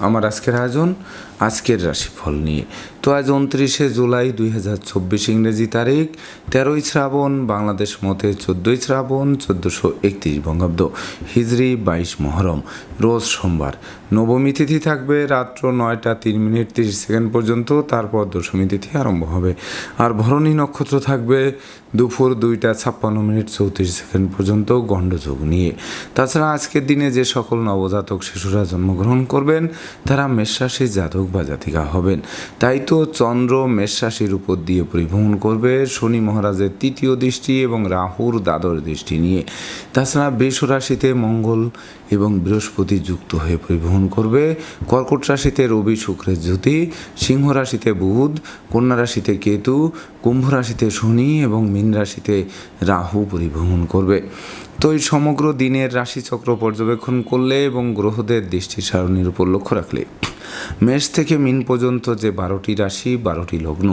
আমার আজকের আয়োজন, আজকের রাশিফল নিয়ে। তো আজ উনত্রিশে জুলাই দুই হাজার চব্বিশ ইংরেজি তারিখ, তেরোই শ্রাবণ, বাংলাদেশ মতে চোদ্দোই শ্রাবণ, চোদ্দোশো একত্রিশ বঙ্গাব্দ, হিজরি বাইশ মহরম, রোজ সোমবার। নবমী তিথি থাকবে রাত্র নয়টা তিন মিনিট তিরিশ সেকেন্ড পর্যন্ত, তারপর দশমী তিথি আরম্ভ হবে। আর ভরণী নক্ষত্র থাকবে দুপুর দুইটা ছাপ্পান্ন মিনিট চৌত্রিশ সেকেন্ড পর্যন্ত গণ্ডযোগ নিয়ে। তাছাড়া আজকের দিনে যে সকল নবজাতক শিশুরা জন্মগ্রহণ করবেন তারা মেষরাশির জাতক বা জাতিকা হবেন। তাই তো চন্দ্র মেষরাশির উপর দিয়ে পরিভ্রমণ করবে শনি মহারাজের তৃতীয় দৃষ্টি এবং রাহুর দ্বাদশ দৃষ্টি নিয়ে। তাছাড়া বৃষ রাশিতে মঙ্গল এবং বৃহস্পতি যুক্ত হয়ে পরিবহন করবে। কর্কট রাশিতে রবি শুক্রের জ্যোতি, সিংহ রাশিতে বুধ, কন্যা রাশিতে কেতু, কুম্ভ রাশিতে শনি এবং মীন রাশিতে রাহু পরিভ্রমণ করবে। তো এই সমগ্র দিনের রাশিচক্র পর্যবেক্ষণ করলে এবং গ্রহদের দৃষ্টি সারণীর উপর লক্ষ্য রাখলে, মেষ থেকে মিন পর্যন্ত যে বারোটি রাশি, বারোটি লগ্ন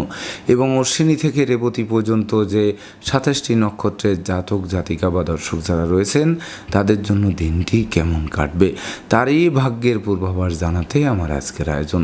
এবং অশ্বিনী থেকে রেবতী পর্যন্ত যে সাতাশটি নক্ষত্রের জাতক, জাতিকা বা দর্শক যারা রয়েছেন, তাদের জন্য দিনটি কেমন কাটবে, তারই ভাগ্যের পূর্বাভাস জানাতে আমার আজকের আয়োজন।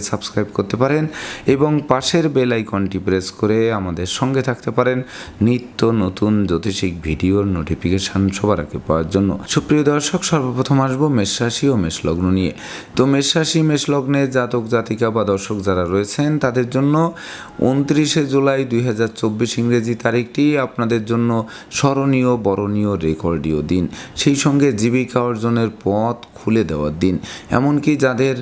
সাবস্ক্রাইব করতে পারেন এবং পাশের বেল আইকনটি প্রেস করে আমাদের সঙ্গে থাকতে পারেন। নিত্য নতুন জ্যোতিষিক ভিডিওর নোটিফিকেশান সবার আগে পাওয়ার জন্য। সুপ্রিয় দর্শক, সর্বপ্রথম আসব মেষ রাশি ও মেষ লগ্ন নিয়ে। তো মেষ রাশি, মেষ লগ্নের জাতক, জাতিকা বা দর্শক যারা রয়েছেন, তাদের জন্য উনত্রিশে জুলাই দুই হাজার চব্বিশ ইংরেজি তারিখটি আপনাদের জন্য স্মরণীয়, বরণীয়, রেকর্ডীয় দিন। সেই সঙ্গে জীবিকা অর্জনের পথ খুলে দেওয়ার দিন। এমনকি যাদের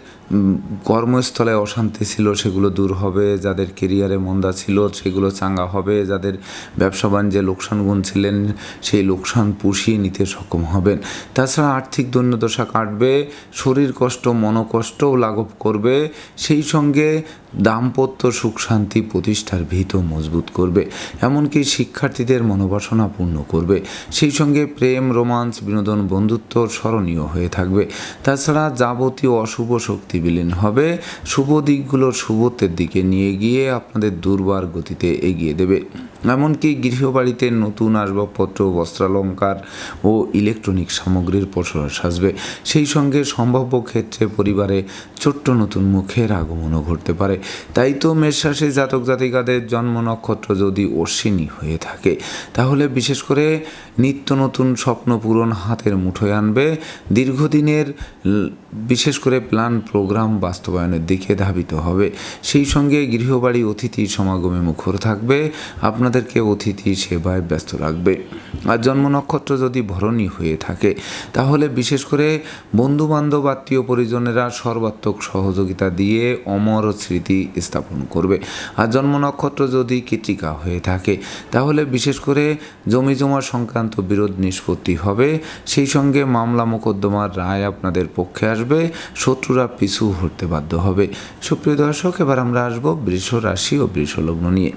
কর্মস্থলে অশান্তি ছিল, সেগুলো দূর হবে, যাদের কেরিয়ারে মন্দা ছিল, সেগুলো চাঙ্গা হবে, যাদের ব্যবসা বাণিজ্যে লোকসান গুনছিলেন সেই লোকসান পুষিয়ে নিতে সক্ষম হবেন। তাছাড়া আর্থিক দৈন্যদশা কাটবে, শরীর কষ্ট মনোকষ্টও লাঘব করবে, সেই সঙ্গে দাম্পত্য সুখ শান্তি প্রতিষ্ঠার ভিত মজবুত করবে। এমনকি শিক্ষার্থীদের মনোবাসনা পূর্ণ করবে। সেই সঙ্গে প্রেম রোমান্স বিনোদন, বন্ধুত্ব স্মরণীয় হয়ে থাকবে। তাছাড়া যাবতীয় অশুভ শক্তি বিলীন হবে। শুভ দিকগুলো শুভত্বের দিকে নিয়ে গিয়ে আপনাদের দুর্বার গতিতে এগিয়ে দেবে। এমনকি গৃহবাড়িতে নতুন আসবাবপত্র, বস্ত্রালঙ্কার ও ইলেকট্রনিক সামগ্রীর প্রসার সাজবে। সেই সঙ্গে সম্ভাব্য ক্ষেত্রে পরিবারে ছোট্ট নতুন মুখের আগমনও ঘটতে পারে। তাই তো মেষরাশি জাতক জাতিকাদের জন্ম নক্ষত্র যদি অশ্বিনী হয়ে থাকে, তাহলে বিশেষ করে নিত্য নতুন স্বপ্ন পূরণ হাতের মুঠোয় আনবে। দীর্ঘদিনের বিশেষ করে প্ল্যান প্রোগ্রাম বাস্তবায়নের দিকে ধাবিত হবে। সেই সঙ্গে গৃহবাড়ি অতিথি সমাগমে মুখর থাকবে। আপনাদেরকে অতিথি সেবায় ব্যস্ত রাখবে। আর জন্ম নক্ষত্র যদি ভরণী হয়ে থাকে, তাহলে বিশেষ করে বন্ধু বান্ধব আত্মীয় পরিজনেরা সর্বাত্মক সহযোগিতা দিয়ে অমর স্মৃতি স্থাপন করবে। আর জন্ম নক্ষত্র যদি কৃতিকা হয়ে থাকে, তাহলে বিশেষ করে জমি জমা সংক্রান্ত বিরোধ নিষ্পত্তি হবে। সেই সঙ্গে মামলা মোকদ্দমার রায় আপনাদের পক্ষে আসবে। শত্রুরা পিছু হতে বাধ্য হবে। সুপ্রিয় দর্শক, এবার আমরা আসব বৃষ রাশি ও বৃষ লগ্ন নিয়ে।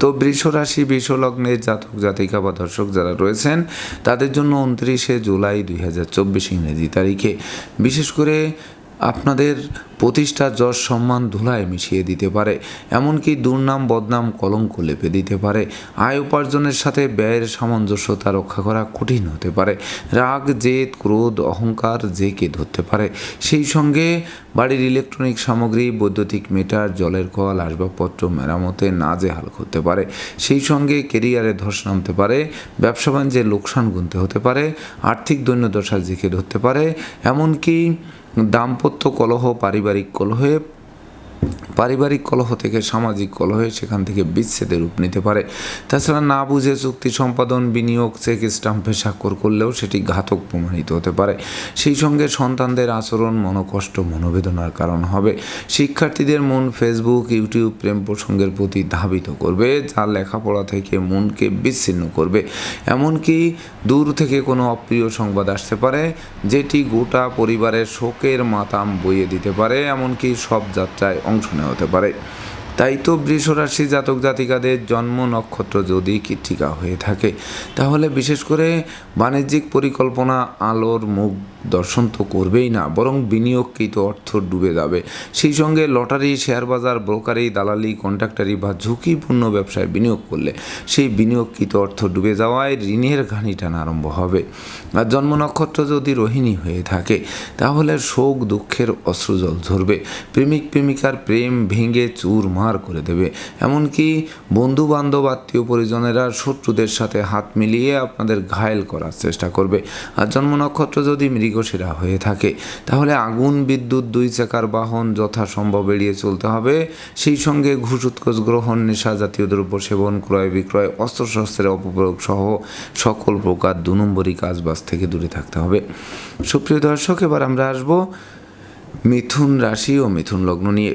তো বৃষ রাশি বৃষ লগ্নের জাতক, জাতিকা বা দর্শক যারা রয়েছেন, তাদের জন্য উনত্রিশে জুলাই দুই হাজার চব্বিশ ইংরেজি তারিখে। বিশেষ করে আপনাদের প্রতিষ্ঠা, যশ, সম্মান ধুলায় মিশিয়ে দিতে পারে। এমনকি দুর্নাম, বদনাম, কলঙ্ক লেপে দিতে পারে। আয় উপার্জনের সাথে ব্যয়ের সামঞ্জস্যতা রক্ষা করা কঠিন হতে পারে। রাগ, জেদ, ক্রোধ, অহংকার জেকে ধরতে পারে। সেই সঙ্গে বাড়ির ইলেকট্রনিক সামগ্রী, বৈদ্যুতিক মিটার, জলের কল, আসবাবপত্র, মেরামতে নাজেহাল করতে পারে। সেই সঙ্গে কেরিয়ারে ধস নামতে পারে। ব্যবসা বাণিজ্যে লোকসান গুনতে হতে পারে। আর্থিক দৈন্যদশা জেকে ধরতে পারে। এমনকি দাম্পত্য কলহ পারিবারিক কলহে পারিবারিক কলহ থেকে সামাজিক কলহে সেখান থেকে বিচ্ছেদের রূপ নিতে পারে। তাছাড়া না বুঝে চুক্তি সম্পাদন, বিনিয়োগ, চেক স্টাম্পে, স্বাক্ষর করলেও সেটি ঘাতক প্রমাণিত হতে পারে। সেই সঙ্গে সন্তানদের আচরণ, মনোকষ্ট, মনোবেদনার কারণ হবে। শিক্ষার্থীদের মন ফেসবুক ইউটিউব প্রেম প্রসঙ্গের প্রতি ধাবিত করবে, যা লেখাপড়া থেকে মনকে বিচ্ছিন্ন করবে। এমনকি দূর থেকে কোনো অপ্রিয় সংবাদ আসতে পারে, যেটি গোটা পরিবারের শোকের মাতাম বইয়ে দিতে পারে। এমনকি সব যাত্রায় অংশ হতে পারে তাই তো বৃষরাশি জাতক জাতিকাদের জন্ম নক্ষত্র যদি কৃত্তিকা হয়ে থাকে, তাহলে বিশেষ করে বাণিজ্যিক পরিকল্পনা, আলোর মুখ দর্শন তো করবেই না, বরং বিনিয়োগকৃত অর্থ ডুবে যাবে। সেই সঙ্গে লটারি, শেয়ার বাজার, ব্রোকারি, দালালি, কন্ট্রাক্টারি বা ঝুঁকিপূর্ণ ব্যবসায় বিনিয়োগ করলে সেই বিনিয়োগকৃত অর্থ ডুবে যাওয়ায় ঋণের ঘানি টানা আরম্ভ হবে। আর জন্ম নক্ষত্র যদি রোহিণী হয়ে থাকে, তাহলে শোক, দুঃখের অশ্রুজল ঝরবে। প্রেমিক, প্রেমিকার প্রেম ভেঙে চুর মার করে দেবে। এমনকি বন্ধু বান্ধব আত্মীয় পরিজনেরা শত্রুদের সাথে হাত মিলিয়ে আপনাদের ঘায়েল করার চেষ্টা করবে। আর জন্ম নক্ষত্র যদি মৃগশিরা হয়ে থাকে, তাহলে আগুন, বিদ্যুৎ, দুই চাকার বাহন যথাসম্ভব এড়িয়ে চলতে হবে। সেই সঙ্গে ঘুষ উৎকোচ গ্রহণ, নেশা জাতীয় দ্রব্য সেবন, ক্রয় বিক্রয়, অস্ত্রশস্ত্রের অপপ্রয়োগ সহ সকল প্রকার দু নম্বরী কাজবাজ থেকে দূরে থাকতে হবে। সুপ্রিয় দর্শক, এবার আমরা আসব মিথুন রাশি ও মিথুন লগ্ন নিয়ে।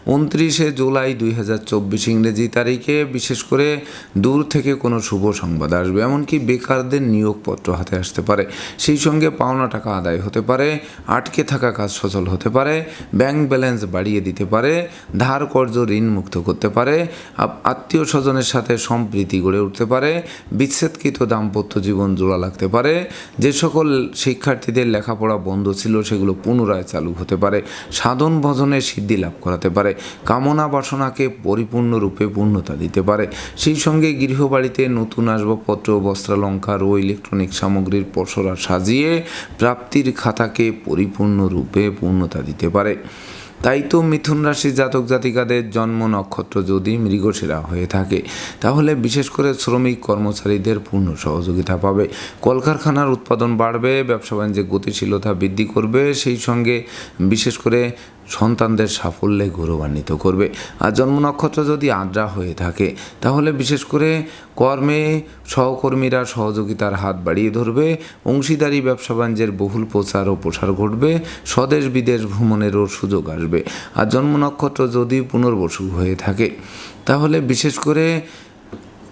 উনত্রিশে জুলাই দুই হাজার চব্বিশ ইংরেজি তারিখে, বিশেষ করে দূর থেকে কোনো শুভ সংবাদ আসবে, এমনকি বেকারদের নিয়োগপত্র হাতে আসতে পারে। সেই সঙ্গে পাওনা টাকা আদায় হতে পারে, আটকে থাকা কাজ সচল হতে পারে, ব্যাংক ব্যালেন্স বাড়িয়ে দিতে পারে, ধার কর্য ঋণ মুক্ত করতে পারে আত্মীয় স্বজনের সাথে সম্প্রীতি গড়ে উঠতে পারে, বিচ্ছেদকৃত দাম্পত্য জীবন জোড়া লাগতে পারে, যে সকল শিক্ষার্থীদের লেখাপড়া বন্ধ ছিল সেগুলো পুনরায় চালু হতে পারে, সাধন ভজনে সিদ্ধি লাভ করাতে পারে কামনা বাসনাকে পরিপূর্ণরূপে পূর্ণতা দিতে পারে। সেই সঙ্গে গৃহবাড়িতে নতুন আসবাবপত্র, বস্ত্রালঙ্কার ও ইলেকট্রনিক সামগ্রীর পসরা সাজিয়ে প্রাপ্তির খাতাকে পরিপূর্ণরূপে পূর্ণতা দিতে পারে। তাই তো মিথুন রাশি জাতক জাতিকাদের জন্ম নক্ষত্র যদি মৃগশিরা হয়ে থাকে, তাহলে বিশেষ করে শ্রমিক কর্মচারীদের পূর্ণ সহযোগিতা পাবে। কলকারখানার উৎপাদন বাড়বে, ব্যবসা বাণিজ্যে গতিশীলতা বৃদ্ধি করবে। সেই সঙ্গে বিশেষ করে সন্তানদের সাফল্যে গৌরবান্বিত করবে। আর জন্ম নক্ষত্র যদি আদ্রা হয়ে থাকে, তাহলে বিশেষ করে কর্মে সহকর্মীরা সহযোগিতার হাত বাড়িয়ে ধরবে, অংশীদারি, ব্যবসা বাণিজ্যের বহুল প্রচার ও প্রসার ঘটবে, স্বদেশ বিদেশ ভ্রমণেরও সুযোগ আসবে। আর জন্ম নক্ষত্র যদি পুনর্বসু হয়ে থাকে, তাহলে বিশেষ করে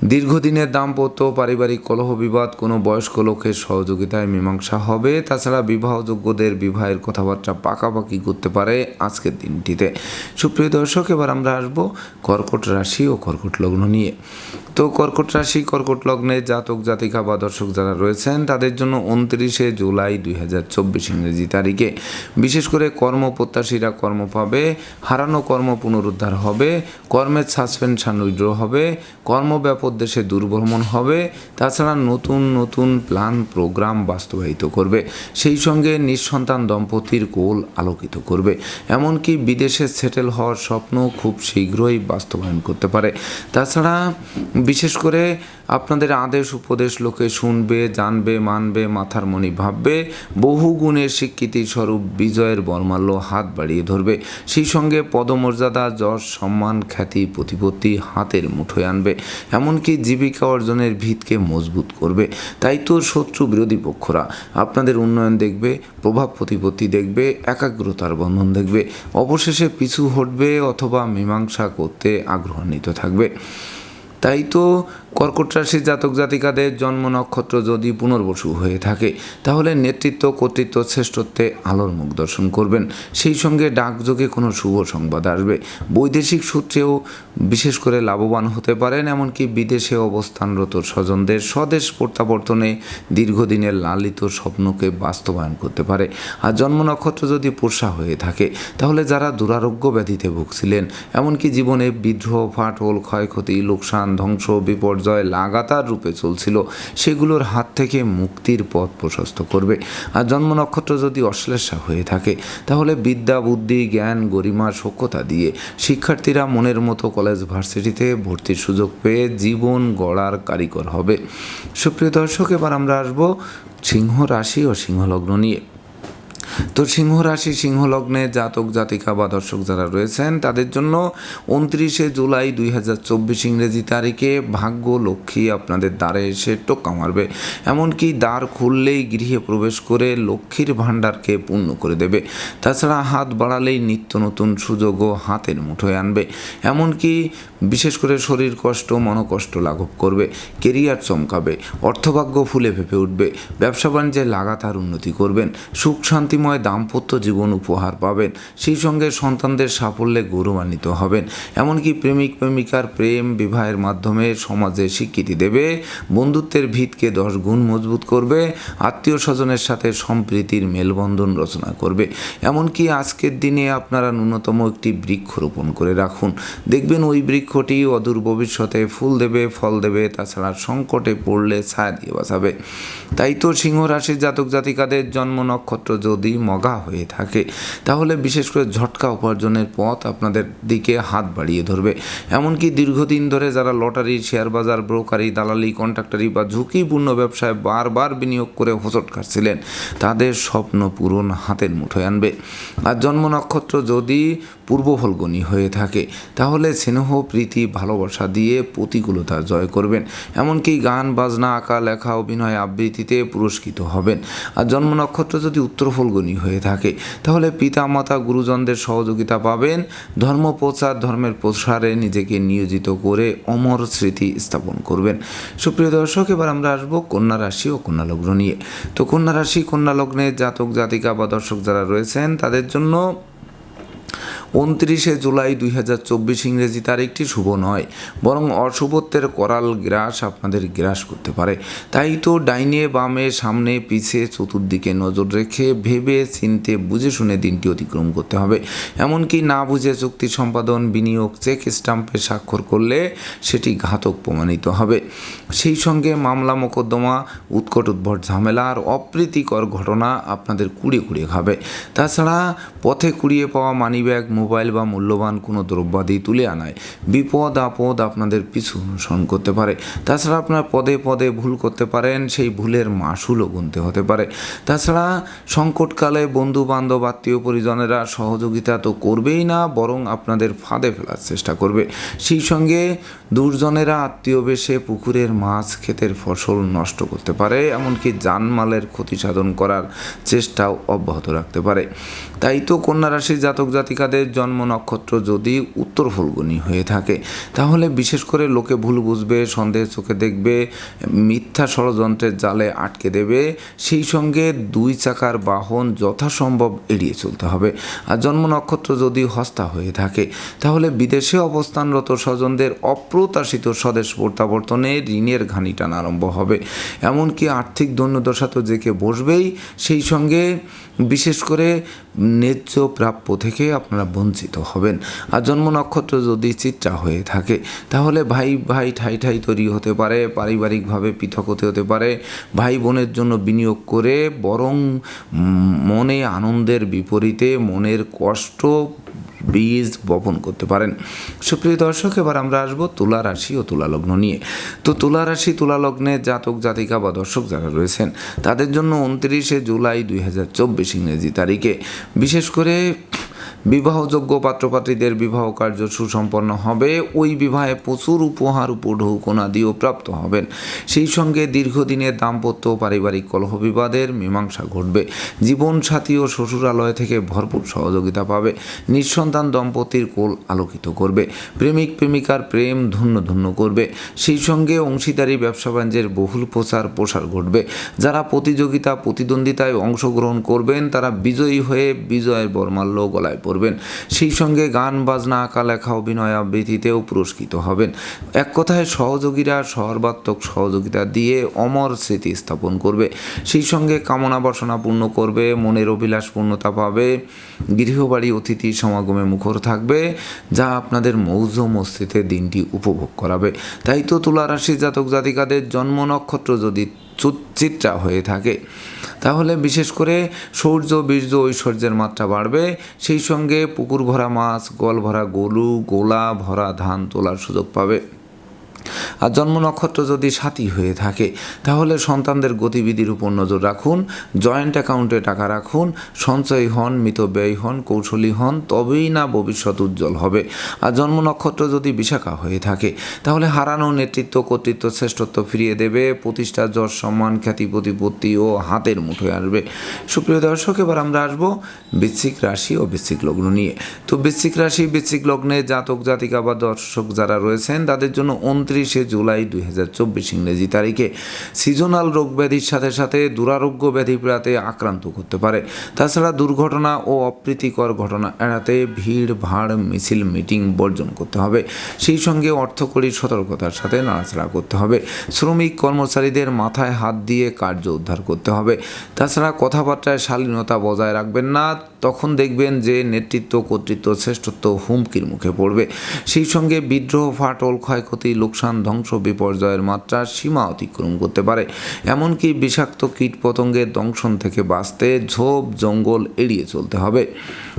দীর্ঘদিনের দাম্পত্য পারিবারিক কলহ বিবাদ, কোনো বয়স্ক লোকের সহযোগিতায় মীমাংসা হবে। তাছাড়া বিবাহযোগ্যদের বিবাহের কথাবার্তা পাকাপাকি করতে পারে আজকের দিনটিতে। সুপ্রিয় দর্শক, এবার আমরা আসব কর্কট রাশি ও কর্কট লগ্ন নিয়ে। তো কর্কট রাশি, কর্কট লগ্নে জাতক, জাতিকা বা দর্শক যারা রয়েছেন, তাদের জন্য উনত্রিশে জুলাই দুই হাজার চব্বিশ ইংরেজি তারিখে। বিশেষ করে কর্মপ্রত্যাশীরা কর্ম পাবে, হারানো কর্ম পুনরুদ্ধার হবে, কর্মের সাসপেনশন উইড্র হবে কর্মব্যাপক দেশে দুর্ভ্রমণ হবে, তাছাড়া নতুন নতুন প্ল্যান, প্রোগ্রাম বাস্তবায়িত করবে। সেই সঙ্গে নিঃসন্তান দম্পতির কোল আলোকিত করবে। এমনকি বিদেশে সেটেল হওয়ার স্বপ্ন খুব শীঘ্রই বাস্তবায়ন করতে পারে। তাছাড়া বিশেষ করে আপনাদের আদেশ, উপদেশ লোকে শুনবে, জানবে, মানবে, মাথার মনি ভাববে, বহু গুণের স্বীকৃতি স্বরূপ বিজয়ের বর্মাল্য হাত বাড়িয়ে ধরবে। সেই সঙ্গে পদমর্যাদা, যশ, সম্মান, খ্যাতি, প্রতিপত্তি হাতের মুঠোয় আনবে। এমনকি জীবিকা অর্জনের ভিতকে মজবুত করবে। তাই তো শত্রু বিরোধী পক্ষরা। আপনাদের উন্নয়ন দেখবে, প্রভাব প্রতিপত্তি দেখবে, একাগ্রতার বন্ধন দেখবে। অবশেষে পিছু হটবে অথবা মীমাংসা করতে আগ্রহান্বিত থাকবে। তাই তো কর্কট রাশির জাতক জাতিকাদের জন্ম নক্ষত্র যদি পুনর্বসু হয়ে থাকে, তাহলে নেতৃত্ব, কর্তৃত্ব, শ্রেষ্ঠত্বে আলোর মুখ দর্শন করবেন। সেই সঙ্গে ডাকযোগে কোনো শুভ সংবাদ আসবে। বৈদেশিক সূত্রেও বিশেষ করে লাভবান হতে পারেন, এমনকি বিদেশে অবস্থানরত স্বজনদের স্বদেশ প্রত্যাবর্তনে দীর্ঘদিনের লালিত স্বপ্নকে বাস্তবায়ন করতে পারে। আর জন্ম নক্ষত্র যদি পোষা হয়ে থাকে, তাহলে যারা দুরারোগ্য ব্যাধিতে ভুগছিলেন, এমনকি জীবনে বিদ্রোহ, ফাটল, ক্ষয়ক্ষতি, লোকসান, ধ্বংস, বিপর্যয় বিপর্যয় লাগাতার রূপে চলছিল, সেগুলোর হাত থেকে মুক্তির পথ প্রশস্ত করবে। আর জন্ম নক্ষত্র যদি অশ্লেষা হয়ে থাকে, তাহলে বিদ্যা, বুদ্ধি, জ্ঞান, গরিমা সক্ষতা দিয়ে শিক্ষার্থীরা মনের মতো কলেজ ভার্সিটিতে ভর্তির সুযোগ পেয়ে জীবন গড়ার কারিগর হবে। সুপ্রিয় দর্শক, এবার আমরা আসব সিংহ রাশি ও সিংহলগ্ন নিয়ে। তো সিংহ রাশি, সিংহ লগ্নে জাতক, জাতিকা বা দর্শক যারা রয়েছেন, তাদের জন্য উনত্রিশে জুলাই দুই হাজার চব্বিশ ইংরেজি তারিখে ভাগ্য লক্ষ্মী আপনাদের দ্বারে এসে টোকা মারবে। এমনকি দ্বার খুললেই গৃহে প্রবেশ করে লক্ষ্মীর ভাণ্ডারকে পূর্ণ করে দেবে। তাছাড়া হাত বাড়ালেই নিত্য নতুন সুযোগও হাতের মুঠোয় আনবে। এমনকি বিশেষ করে শরীর কষ্ট, মনোকষ্ট লাঘব করবে, কেরিয়ার চমকাবে, অর্থভাগ্য ফুলে ফেপে উঠবে, ব্যবসা বাণিজ্যে লাগাতার উন্নতি করবেন, সুখ শান্তিময় দাম্পত্য জীবন উপহার পাবেন। সেই সঙ্গে সন্তানদের সাফল্যে গৌরবান্বিত হবেন। এমনকি প্রেমিক, প্রেমিকার প্রেম বিবাহের মাধ্যমে সমাজে স্বীকৃতি দেবে। বন্ধুত্বের ভিতকে দশ গুণ মজবুত করবে। আত্মীয় স্বজনের সাথে সম্প্রীতির মেলবন্ধন রচনা করবে। এমনকি আজকের দিনে আপনারা ন্যূনতম একটি বৃক্ষ রোপণ করে রাখুন। দেখবেন ওই বৃক্ষটি অদূর ভবিষ্যতে ফুল দেবে, ফল দেবে, তাছাড়া সংকটে পড়লে ছায়া দিয়ে বাঁচাবে। তাই তো সিংহ রাশির জাতক জাতিকাদের জন্ম নক্ষত্র যদি মগা হয়ে থাকে, তাহলে বিশেষ করে ঝটকা উপার্জনের পথ আপনাদের দিকে হাত বাড়িয়ে ধরবে। এমনকি দীর্ঘদিন ধরে যারা লটারি, শেয়ার বাজার, ব্রোকারি, দালালি, কন্ট্রাক্টারি বা ঝুঁকিপূর্ণ ব্যবসায় বারবার বিনিয়োগ করে হোঁচট কাটছিলেন তাদের স্বপ্ন পূরণ হাতের মুঠোয় আনবে। আর জন্ম নক্ষত্র যদি পূর্ব ফলগণী হয়ে থাকে। তাহলে স্নেহ, প্রীতি, ভালোবাসা দিয়ে প্রতিকূলতা জয় করবেন। এমনকি গান, বাজনা, আঁকা, লেখা, অভিনয় আবৃত্তিতে পুরস্কৃত হবেন। আর জন্ম নক্ষত্র যদি উত্তর ফলগণী হয়ে থাকে, তাহলে পিতা মাতা গুরুজনদের সহযোগিতা পাবেন। ধর্ম প্রচার, ধর্মের প্রসারে নিজেকে নিয়োজিত করে অমর স্মৃতি স্থাপন করবেন। সুপ্রিয় দর্শক, এবার আমরা আসব কন্যা রাশি ও কন্যা লগ্ন নিয়ে। তো কন্যা রাশি, কন্যা লগ্নে জাতক, জাতিকা বা দর্শক যারা রয়েছেন, তাদের জন্য উনত্রিশে জুলাই দুই হাজার চব্বিশ ইংরেজি তারিখটি শুভ নয়, বরং অশুভত্বের করাল গ্রাস আপনাদের গ্রাস করতে পারে। তাই তো ডাইনে বামে সামনে পিছে চতুর্দিকে নজর রেখে ভেবে চিনতে বুঝে শুনে দিনটি অতিক্রম করতে হবে। এমনকি না বুঝে চুক্তি সম্পাদন, বিনিয়োগ, চেক স্টাম্পে স্বাক্ষর করলে সেটি ঘাতক প্রমাণিত হবে। সেই সঙ্গে মামলা মোকদ্দমা, উৎকট উদ্ভট ঝামেলা আর অপ্রীতিকর ঘটনা আপনাদের কুড়িয়ে কুড়িয়ে খাবে। তাছাড়া পথে কুড়িয়ে পাওয়া মানিব্যাগ মোবাইল বা মূল্যবান কোনো দ্রব্যাদি তুলে আনায়। বিপদ আপদ আপনাদের পিছু অনুসরণ করতে পারে। তাছাড়া আপনার পদে পদে ভুল করতে পারেন, সেই ভুলের মাসুলও গুনতে হতে পারে। তাছাড়া সংকটকালে বন্ধু বান্ধব আত্মীয় পরিজনেরা সহযোগিতা তো করবেই না, বরং আপনাদের ফাঁদে ফেলার চেষ্টা করবে। সেই সঙ্গে দুর্জনেরা আত্মীয় বেশে পুকুরের মাছ ক্ষেতের ফসল নষ্ট করতে পারে, এমনকি জানমালের ক্ষতি সাধন করার চেষ্টাও অব্যাহত রাখতে পারে। তাই তো কন্যা রাশির জাতক জাতিকাদের জন্ম নক্ষত্র যদি উত্তর ফলগুনি হয়ে থাকে, তাহলে বিশেষ করে লোকে ভুল বুঝবে, সন্দেহ চোখে দেখবে, মিথ্যা ষড়যন্ত্রের জালে আটকে দেবে, সেই সঙ্গে দুই চাকার বাহন যথাসম্ভব এড়িয়ে চলতে হবে। আর জন্ম নক্ষত্র যদি হস্তা হয়ে থাকে, তাহলে বিদেশে অবস্থানরত স্বজনদের অপ্রত্যাশিত স্বদেশ প্রত্যাবর্তনে ঋণের ঘানি টানা আরম্ভ হবে। এমনকি আর্থিক দৈন্যদশা তো জেকে বসবেই, সেই সঙ্গে বিশেষ করে ন্যায্য প্রাপ্য থেকে আপনারা বঞ্চিত হবেন। আর জন্ম নক্ষত্র যদি চিত্রা হয়ে থাকে, তাহলে ভাই ভাই, ঠাই ঠাই তৈরি হতে পারে, পারিবারিকভাবে পৃথক হতে হতে পারে। ভাই বোনের জন্য বিনিয়োগ করে বরং মনে আনন্দের বিপরীতে মনের কষ্ট বীজ বপন করতে পারেন। সুপ্রিয় দর্শক, এবার আমরা আসব তুলা রাশি ও তুলা লগ্ন নিয়ে। তো তুলা রাশি, তুলা লগ্নে জাতক, জাতিকা বা দর্শক যারা রয়েছেন, তাদের জন্য উনত্রিশে জুলাই দুই হাজার চব্বিশ ইংরেজি তারিখে। বিশেষ করে বিবাহযোগ্য পাত্রপাত্রীদের বিবাহ কার্য সুসম্পন্ন হবে। ওই বিবাহে প্রচুর উপহার উপঢৌকনাদিও প্রাপ্ত হবেন। সেই সঙ্গে দীর্ঘদিনের দাম্পত্য পারিবারিক কলহ বিবাদের মীমাংসা ঘটবে। জীবনসাথী ও শ্বশুরালয় থেকে ভরপুর সহযোগিতা পাবে। নিঃসন্তান দম্পতির কোল আলোকিত করবে। প্রেমিক প্রেমিকার প্রেম ধন্য ধন্য করবে। সেই সঙ্গে অংশীদারি ব্যবসা বাণিজ্যের বহুল প্রচার প্রসার ঘটবে। যারা প্রতিযোগিতা, প্রতিদ্বন্দ্বিতায় অংশগ্রহণ করবেন, তারা বিজয়ী হয়ে বিজয়ের বর্মাল্য গলায় করবেন সেই সঙ্গে গান, বাজনা আঁকা লেখা অভিনয় আবৃত্তিতেও পুরস্কৃত হবেন। এক কথায় সহযোগীরা সর্বাত্মক সহযোগিতা দিয়ে অমর স্মৃতি স্থাপন করবে। সেই সঙ্গে কামনা বাসনা পূর্ণ করবে, মনের অভিলাষ পূর্ণতা পাবে, গৃহবাড়ি অতিথি সমাগমে মুখর থাকবে, যা আপনাদের মৌজ মস্তিতে দিনটি উপভোগ করাবে। তাই তো তুলা রাশি জাতক জাতিকাদের জন্ম নক্ষত্র যদি চিত্রা হয়ে থাকে। তাহলে বিশেষ করে সৌর্য, বীর্য, ঐশ্বর্যের মাত্রা বাড়বে। সেই সঙ্গে পুকুর ভরা মাছ গল ভরা গরু, গোলা ভরা ধান তোলার সুযোগ পাবে। আর জন্ম নক্ষত্র যদি সাথী হয়ে থাকে, তাহলে সন্তানদের গতিবিধির উপর নজর রাখুন জয়েন্ট অ্যাকাউন্টে টাকা রাখুন, সঞ্চয় হন মিতব্যয়ী হন, কৌশলী হন, তবেই না ভবিষ্যৎ উজ্জ্বল হবে। আর জন্ম নক্ষত্র যদি বিশাখা হয়ে থাকে, তাহলে হারানো নেতৃত্ব, কর্তৃত্ব, শ্রেষ্ঠত্ব ফিরিয়ে দেবে, প্রতিষ্ঠা, যশ, সম্মান, খ্যাতি, প্রতিপত্তি ও হাতের মুঠোয় আসবে। সুপ্রিয় দর্শক, এবার আমরা আসব বৃশ্চিক রাশি ও বৃশ্চিক লগ্ন নিয়ে। তো বৃশ্চিক রাশি, বৃশ্চিক লগ্নে জাতক, জাতিকা বা দর্শক যারা রয়েছেন, তাদের জন্য উনত্রিশে জুলাই দুই হাজার চব্বিশ ইংরেজি তারিখে সিজনাল রোগ ব্যাধির সাথে সাথে দুরারোগ্য ব্যাধি প্রাতে আক্রান্ত করতে পারে। তাছাড়া দুর্ঘটনা ও অপ্রীতিকর ঘটনা এড়াতে ভিড়, ভাড়, মিছিল, মিটিং বর্জন করতে হবে। সেই সঙ্গে অর্থকরী সতর্কতার সাথে নাড়াচাড়া করতে হবে। শ্রমিক কর্মচারীদের মাথায় হাত দিয়ে কার্য উদ্ধার করতে হবে। তাছাড়া কথাবার্তায় শালীনতা বজায় রাখবেন না। তখন দেখবেন যে নেতৃত্ব কর্তৃত্ব শ্রেষ্ঠত্ব হুমকির মুখে পড়বে। সেই সঙ্গে বিদ্রোহ, ফাটল, ক্ষয়ক্ষতি লোকসান ধ্বংস বিপর্যয়ের মাত্রা সীমা অতিক্রম করতে পারে। এমনকি বিষাক্ত কীট পতঙ্গের দংশন থেকে বাঁচতে ঝোপ, জঙ্গল এড়িয়ে চলতে হবে।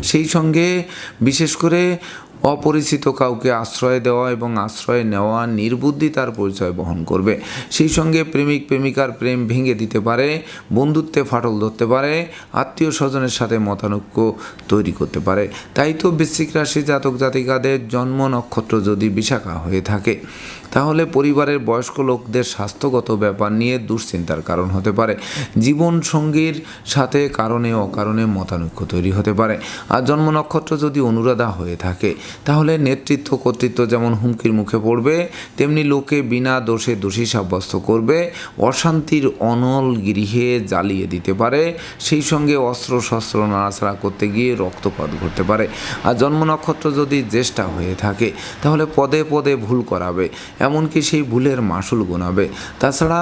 সেই সঙ্গে বিশেষ করে অপরিচিত কাউকে আশ্রয় দেওয়া এবং আশ্রয় নেওয়া নির্বুদ্ধিতার পরিচয় বহন করবে। সেই সঙ্গে প্রেমিক, প্রেমিকার প্রেম ভেঙে দিতে পারে, বন্ধুত্বে ফাটল ধরতে পারে, আত্মীয় স্বজনের সাথে মতানৈক্য তৈরি করতে পারে। তাই তো বৃশ্চিক রাশি জাতক জাতিকাদের জন্ম নক্ষত্র যদি বিশাখা হয়ে থাকে। তাহলে পরিবারের বয়স্ক লোকদের স্বাস্থ্যগত ব্যাপার নিয়ে দুশ্চিন্তার কারণ হতে পারে। জীবন সঙ্গীর সাথে কারণে অকারণে মতানৈক্য তৈরি হতে পারে। আর জন্ম নক্ষত্র যদি অনুরাধা হয়ে থাকে, তাহলে নেতৃত্ব কর্তৃত্ব যেমন হুমকির মুখে পড়বে, তেমনি লোকে বিনা দোষে দোষী সাব্যস্ত করবে, অশান্তির অনল গৃহে জ্বালিয়ে দিতে পারে। সেই সঙ্গে অস্ত্র শস্ত্র নাড়াচাড়া করতে গিয়ে রক্তপাত ঘটতে পারে। আর জন্ম নক্ষত্র যদি জ্যেষ্ঠা হয়ে থাকে, তাহলে পদে পদে ভুল করাবে। এমনকি সেই ভুলের মাসুল গোনাবে তাছাড়া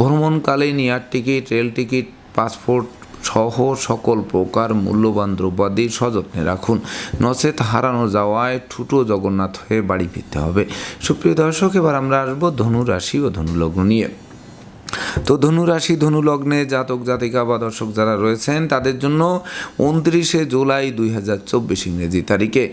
ভ্রমণকালে নিয়ার টিকিট, রেল টিকিট, পাসপোর্ট সহ সকল প্রকার মূল্যবান দ্রব্যাদি সযত্নে রাখুন। নচেত হারানো যাওয়ায় ঠুটো জগন্নাথ হয়ে বাড়ি ফিরতে হবে। সুপ্রিয় দর্শক, এবার আমরা আসব ধনু রাশি ও ধনুলগ্ন নিয়ে। তো ধনু রাশি, ধনু লগ্নে জাতক, জাতিকা বা দর্শক যারা রয়েছেন, তাদের জন্য উনত্রিশে জুলাই দুই হাজার চব্বিশ ইংরেজি তারিখে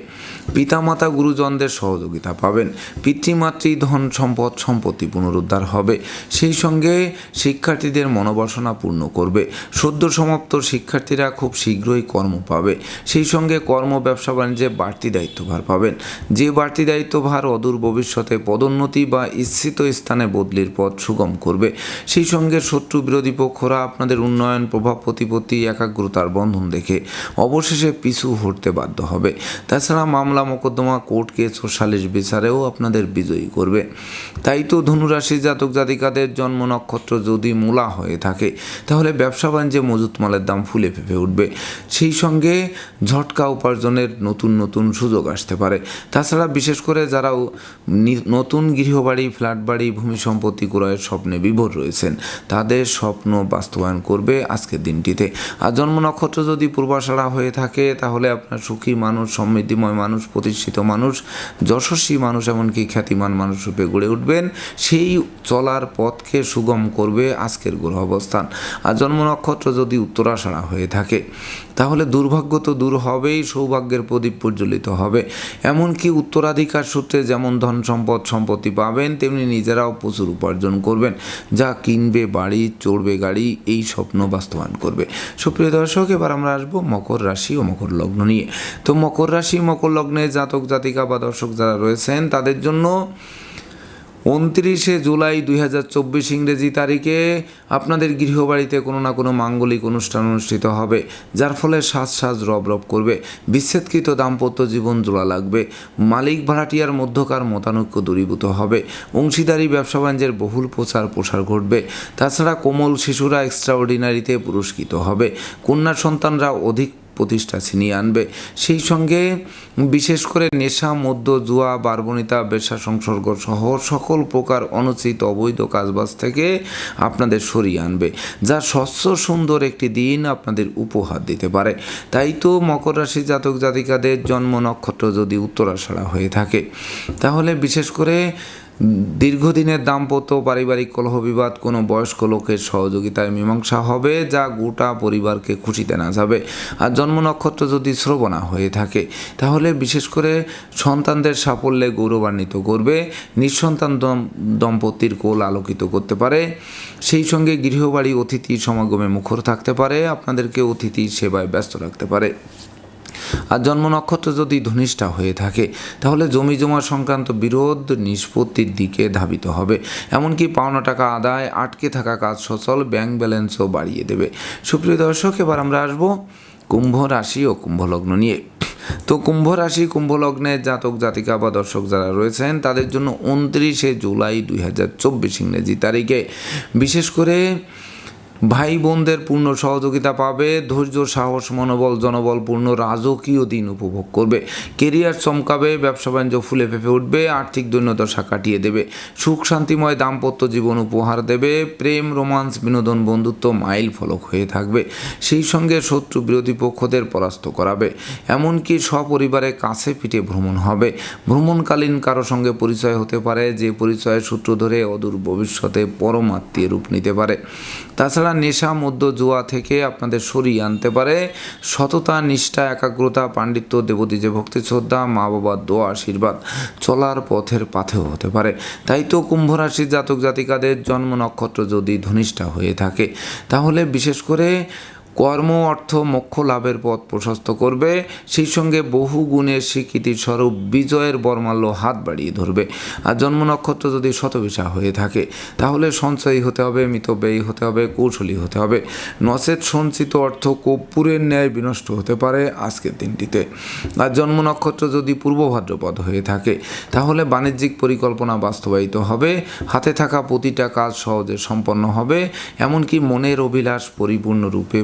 পিতামাতা গুরুজনদের সহযোগিতা পাবেন। পিতৃমাতৃ ধন সম্পদ সম্পত্তি পুনরুদ্ধার হবে। সেই সঙ্গে শিক্ষার্থীদের মনোবাসনা পূর্ণ করবে। সদ্য সমাপ্ত শিক্ষার্থীরা খুব শীঘ্রই কর্ম পাবে। সেই সঙ্গে কর্ম, ব্যবসা, বাণিজ্যে বাড়তি দায়িত্বভার পাবেন। যে বাড়তি দায়িত্বভার অদূর ভবিষ্যতে পদোন্নতি বা ইচ্ছিত স্থানে বদলির পথ সুগম করবে। সেই সঙ্গে শত্রু বিরোধী পক্ষরা আপনাদের উন্নয়ন, প্রভাব, প্রতিপত্তি, একাগ্রতার বন্ধন দেখে অবশেষে পিছু হটতে বাধ্য হবে। তাছাড়া মামলা, মোকদ্দমা, কোর্ট কেস ও সালিশ বিচারেও আপনাদের বিজয়ী করবে। তাই তো ধনুরাশি জাতক জাতিকাদের জন্ম নক্ষত্র যদি মূলা হয়ে থাকে, তাহলে ব্যবসা বাণিজ্যে মজুত মালের দাম ফুলে ফেপে উঠবে। সেই সঙ্গে ঝটকা উপার্জনের নতুন নতুন সুযোগ আসতে পারে। তাছাড়া বিশেষ করে যারা নতুন গৃহবাড়ি ফ্ল্যাট বাড়ি ভূমি সম্পত্তি ক্রয়ের স্বপ্নে বিভোর রয়েছেন তাদের স্বপ্ন বাস্তবায়ন করবে আজকের দিনটিতে। আর জন্ম নক্ষত্র যদি পূর্বাশাড়া হয়ে থাকে, তাহলে আপনার সুখী মানুষ, সমৃদ্ধিময় মানুষ, প্রতিষ্ঠিত মানুষ, যশস্বী মানুষ, এমনকি খ্যাতিমান মানুষ রূপে গড়ে উঠবেন। সেই চলার পথকে সুগম করবে আজকের গ্রহ অবস্থান আর জন্ম নক্ষত্র যদি উত্তরাশাড়া হয়ে থাকে তাহলে দুর্ভাগ্য তো দূর হবেই, সৌভাগ্যের প্রদীপ প্রজ্বলিত হবে। এমনকি উত্তরাধিকার সূত্রে যেমন ধন সম্পদ সম্পত্তি পাবেন, তেমনি নিজেরাও প্রচুর উপার্জন করবেন। যা কিনবে, বাড়ি, চড়বে গাড়ি, এই স্বপ্ন বাস্তবায়ন করবে। সুপ্রিয় দর্শক, এবার আমরা আসব মকর রাশি ও মকর লগ্ন নিয়ে। তো মকর রাশি, মকর লগ্নে জাতক জাতিকা বা দর্শক যারা রয়েছেন, তাদের জন্য উনত্রিশে জুলাই দুই হাজার চব্বিশ ইংরেজি তারিখে আপনাদের গৃহবাড়িতে কোনো না কোনো মাঙ্গলিক অনুষ্ঠান অনুষ্ঠিত হবে, যার ফলে সাজ সাজ রব রব করবে, বিচ্ছেদকৃত দাম্পত্য জীবন জোড়া লাগবে, মালিক ভাড়াটিয়ার মধ্যকার মতানৈক্য দূরীভূত হবে, অংশীদারি ব্যবসা বাণিজ্যের বহুল প্রচার প্রসার ঘটবে। তাছাড়া কোমল শিশুরা এক্সট্রাঅর্ডিনারিতে পুরস্কৃত হবে, কন্যা সন্তানরা অধিক প্রতিষ্ঠা ছিনিয়ে আনবে। সেই সঙ্গে বিশেষ করে নেশা মধ্য জুয়া, বারবনিতা, বেশা, সংসর্গ সহ সকল প্রকার অনুচিত অবৈধ কাজবাজ থেকে আপনাদের সরিয়ে আনবে, যা স্বচ্ছ, সুন্দর একটি দিন আপনাদের উপহার দিতে পারে। তাই তো মকর রাশি জাতক জাতিকাদের জন্ম নক্ষত্র যদি উত্তরাষাঢ়া হয়ে থাকে, তাহলে বিশেষ করে দীর্ঘদিনের দাম্পত্য পারিবারিক কলহ বিবাদ কোনো বয়স্ক লোকের সহযোগিতায় মীমাংসা হবে যা গোটা পরিবারকে খুশিতে না যাবে। আর জন্ম নক্ষত্র যদি শ্রবণা হয়ে থাকে, তাহলে বিশেষ করে সন্তানদের সাফল্যে গৌরবান্বিত করবে। নিঃসন্তান দম- দম্পতির কোল আলোকিত করতে পারে। সেই সঙ্গে গৃহবাড়ি অতিথি সমাগমে মুখর থাকতে পারে। আপনাদেরকে অতিথি সেবায় ব্যস্ত রাখতে পারে। আর জন্ম নক্ষত্র যদি ধনিষ্ঠা হয়ে থাকে, তাহলে জমি জমা সংক্রান্ত বিরোধ নিষ্পত্তির দিকে ধাবিত হবে। এমনকি পাওনা টাকা আদায়, আটকে থাকা কাজ সচল ব্যাংক ব্যালেন্সও বাড়িয়ে দেবে। সুপ্রিয় দর্শক, এবার আমরা আসব কুম্ভ রাশি ও কুম্ভ লগ্ন নিয়ে। তো কুম্ভ রাশি কুম্ভ লগ্নের জাতক, জাতিকা বা দর্শক যারা রয়েছেন, তাদের জন্য উনত্রিশে জুলাই দুই হাজার চব্বিশ ইংরেজি তারিখে। বিশেষ করে ভাই বোনদের পূর্ণ সহযোগিতা পাবে, ধৈর্য, সাহস, মনোবল, জনবলপূর্ণ, রাজকীয় দিন উপভোগ করবে। কেরিয়ার চমকাবে, ব্যবসা বাণিজ্য ফুলে ফেপে উঠবে, আর্থিক দৈন্যদশা কাটিয়ে দেবে। সুখ শান্তিময় দাম্পত্য জীবন উপহার দেবে, প্রেম, রোমান্স, বিনোদন, বন্ধুত্ব মাইল ফলক হয়ে থাকবে। সেই সঙ্গে শত্রু বিরোধী পক্ষদের পরাস্ত করাবে। এমনকি সপরিবারে কাছে পিঠে ভ্রমণ হবে। ভ্রমণকালীন কারও সঙ্গে পরিচয় হতে পারে, যে পরিচয়ের সূত্র ধরে অদূর ভবিষ্যতে পরমাত্মীয় রূপ নিতে পারে। তাছাড়া নেশা মধ্য জুয়া থেকে আপনাদের সরিয়ে আনতে পারে সততা, নিষ্ঠা, একাগ্রতা, পাণ্ডিত্য দেবতী যে ভক্তি, শ্রদ্ধা মা বাবার দোয়া, আশীর্বাদ চলার পথের পাথেও হতে পারে। তাই তো কুম্ভ রাশির জাতক জাতিকাদের জন্ম নক্ষত্র যদি ধনিষ্ঠা হয়ে থাকে, তাহলে বিশেষ করে কর্ম, অর্থ, মোক্ষ লাভের পথ প্রশস্ত করবে। সেই সঙ্গে বহু গুণের স্বীকৃতির স্বরূপ বিজয়ের বর্মাল্য হাত বাড়িয়ে ধরবে। আর জন্ম নক্ষত্র যদি শতবিশা হয়ে থাকে, তাহলে সঞ্চয়ী হতে হবে, মিতব্যয়ী হতে হবে, কৌশলী হতে হবে। নচেত সঞ্চিত অর্থ কর্পূরের ন্যায় বিনষ্ট হতে পারে আজকের দিনটিতে। আর জন্ম নক্ষত্র যদি পূর্ব ভাদ্রপদ হয়ে থাকে, তাহলে বাণিজ্যিক পরিকল্পনা বাস্তবায়িত হবে। হাতে থাকা প্রতিটা কাজ সহজে সম্পন্ন হবে। এমনকি মনের অভিলাষ পরিপূর্ণরূপে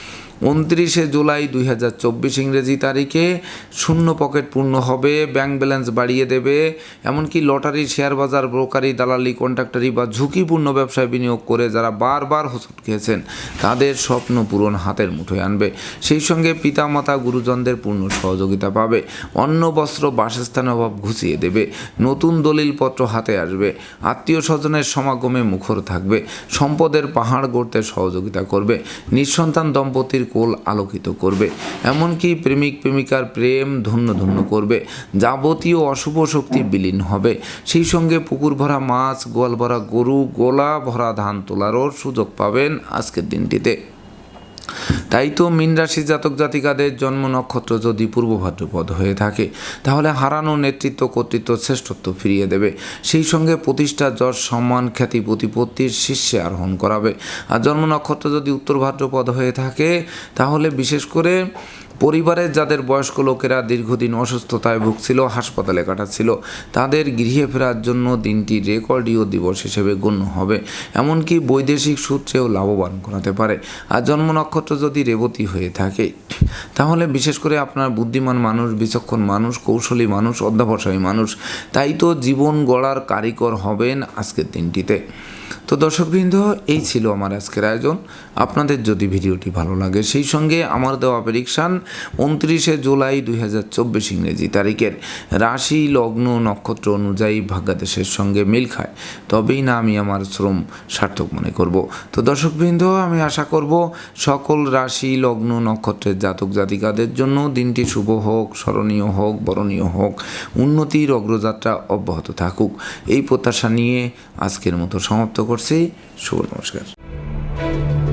উনত্রিশে জুলাই দুই হাজার চব্বিশ ইংরেজি তারিখে শূন্য পকেট পূর্ণ হবে, ব্যাংক ব্যালেন্স বাড়িয়ে দেবে, এমনকি লটারি শেয়ার বাজার ব্রোকারি দালালি, কন্ট্রাক্টারি বা ঝুঁকিপূর্ণ ব্যবসায় বিনিয়োগ করে যারা বারবার হোঁচট খেয়েছেন, তাদের স্বপ্ন পূরণ হাতের মুঠোয় আনবে। সেই সঙ্গে পিতামাতা, গুরুজনদের পূর্ণ সহযোগিতা পাবে, অন্ন, বস্ত্র বাসস্থানের অভাব ঘুচিয়ে দেবে, নতুন দলিলপত্র হাতে আসবে আত্মীয় স্বজনের সমাগমে মুখর থাকবে, সম্পদের পাহাড় গড়তে সহযোগিতা করবে, নিঃসন্তান দম্পতির কোল আলোকিত করবে। এমনকি প্রেমিক প্রেমিকার প্রেম ধন্য ধন্য করবে। যাবতীয় অশুভ শক্তি বিলীন হবে। সেই সঙ্গে পুকুর ভরা মাছ, গোয়াল ভরা গরু, গোলা ভরা ধান তোলারও সুযোগ পাবেন আজকের দিনটিতে। তাই তো মীন রাশি জাতক জাতিকাদের জন্ম নক্ষত্র যদি পূর্ব ভাদ্রপদ হয়ে থাকে, তাহলে হারানো নেতৃত্ব কর্তৃত্ব শ্রেষ্ঠত্ব ফিরিয়ে দেবে। সেই সঙ্গে প্রতিষ্ঠা যশ, সম্মান, খ্যাতি, প্রতিপত্তির শীর্ষে আরোহণ করাবে। আর জন্ম নক্ষত্র যদি উত্তর ভাদ্রপদ হয়ে থাকে, তাহলে বিশেষ করে পরিবারের যাদের বয়স্ক লোকেরা দীর্ঘদিন অসুস্থতায় ভুগছিল, হাসপাতালে কাটাচ্ছিল, তাদের গৃহে ফেরার জন্য দিনটি রেকর্ডীয় দিবস হিসেবে গণ্য হবে। এমনকি বৈদেশিক সূত্রেও লাভবান করাতে পারে। আর জন্ম নক্ষত্র যদি রেবতী হয়ে থাকে, তাহলে বিশেষ করে আপনার বুদ্ধিমান মানুষ, বিচক্ষণ মানুষ, কৌশলী মানুষ, অধ্যাবসায়ী মানুষ, তাই তো জীবন গড়ার কারিকর হবেন আজকের দিনটিতে। তো দর্শকবৃন্দ, এই ছিল আমার আজকের আয়োজন। আপনাদের যদি ভিডিওটি ভালো লাগে, সেই সঙ্গে আমার দেওয়া প্রেডিকশান উনত্রিশে জুলাই দুই হাজার চব্বিশ ইংরেজি তারিখের রাশি, লগ্ন, নক্ষত্র অনুযায়ী ভাগ্যাদেশের সঙ্গে মিল খায়। তবেই না আমি আমার শ্রম সার্থক মনে করব। তো দর্শকবৃন্দ, আমি আশা করব সকল রাশি, লগ্ন, নক্ষত্রের জাতক জাতিকাদের জন্য দিনটি শুভ হোক, স্মরণীয় হোক, বরণীয় হোক উন্নতির অগ্রযাত্রা অব্যাহত থাকুক। এই প্রত্যাশা নিয়ে আজকের মতো সমাপ্ত করছি। শুভ নমস্কার।